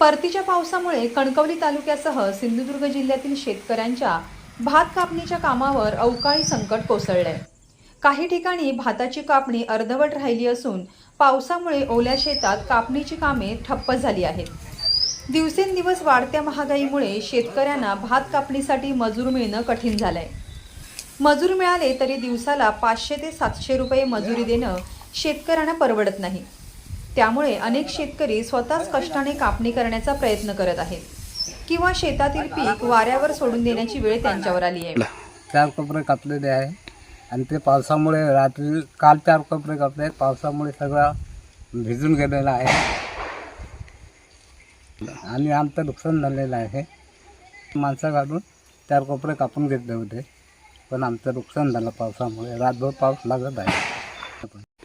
परतीच्या पावसामुळे कणकवली तालुक्यासह सिंधुदुर्ग जिल्ह्यातील शेतकऱ्यांच्या भात कापणीच्या कामावर अवकाळी संकट कोसळले काही ठिकाणी भाताची कापणी अर्धवट राहिली असून पावसामुळे ओल्या शेतात कापणीची कामे ठप्प झाली आहेत. दिवसेंदिवस वाढत्या महागाईमुळे शेतकऱ्यांना भात कापणीसाठी मजूर मिळणं कठीण झालंय. मजूर मिळाले तरी दिवसाला पाचशे ते सातशे रुपये मजुरी देणं शेतकऱ्यांना परवडत नाही. त्यामुळे अनेक शेतकरी स्वतःच कष्टाने कापणी करण्याचा प्रयत्न करत आहेत. किंवा शेतातील पीक वाऱ्यावर सोडून देण्याची वेळ त्यांच्यावर आली आहे. चार कपडे कापलेले आहे. आणि ते पावसामुळे रात्री काल चार कोपरे कापले आहेत. पावसामुळे सगळा भिजून गेलेला आहे. आणि आमचं नुकसान झालेलं आहे. माणसं घालून चार कोपरे कापून घेतले होते. पण आमचं नुकसान झालं पावसामुळे. रातभर पाऊस लागत आहे.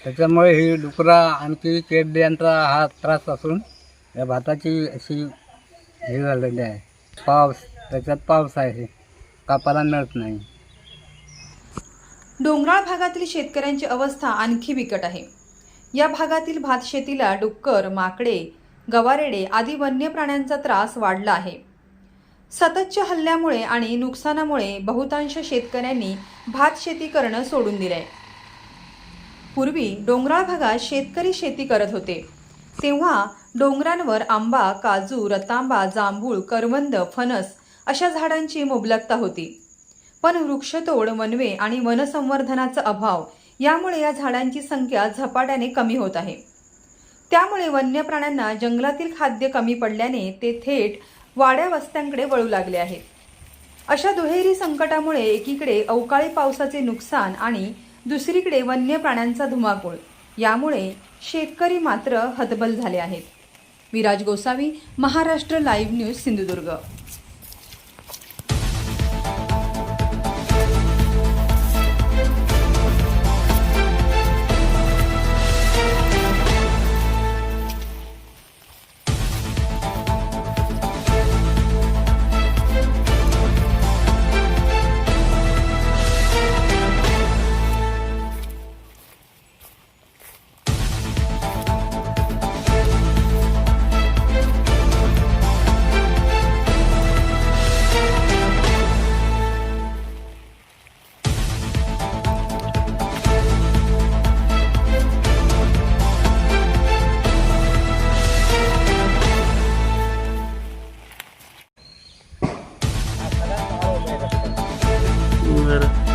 त्याच्यामुळे ही डुकरा आणखी केड यांचा हा त्रास असून या भाताची अशी हे झालेली आहे. पाऊस त्याच्यात पाऊस आहे. कापायला मिळत नाही. डोंगराळ भागातील शेतकऱ्यांची अवस्था आणखी बिकट आहे. या भागातील भात शेतीला डुक्कर माकडे गवारेडे आदी वन्य प्राण्यांचा त्रास वाढला आहे. सततच्या हल्ल्यामुळे आणि नुकसानामुळे बहुतांश शेतकऱ्यांनी भात शेती करणं सोडून दिलंय. पूर्वी डोंगराळ भागात शेतकरी शेती करत होते. तेव्हा डोंगरांवर आंबा काजू रतांबा जांभूळ करवंद फणस अशा झाडांची मुबलकता होती. पण वृक्षतोड वनवे आणि वनसंवर्धनाचा अभाव यामुळे या झाडांची संख्या झपाट्याने कमी होत आहे. त्यामुळे वन्य प्राण्यांना जंगलातील खाद्य कमी पडल्याने ते थेट वाड्या वस्त्यांकडे वळू लागले आहेत. अशा दुहेरी संकटामुळे एकीकडे अवकाळी पावसाचे नुकसान आणि दुसरीकडे वन्य प्राण्यांचा धुमाकूळ. यामुळे शेतकरी मात्र हतबल झाले आहेत. Viraj Gosavi Maharashtra live news Sindhudurg. later.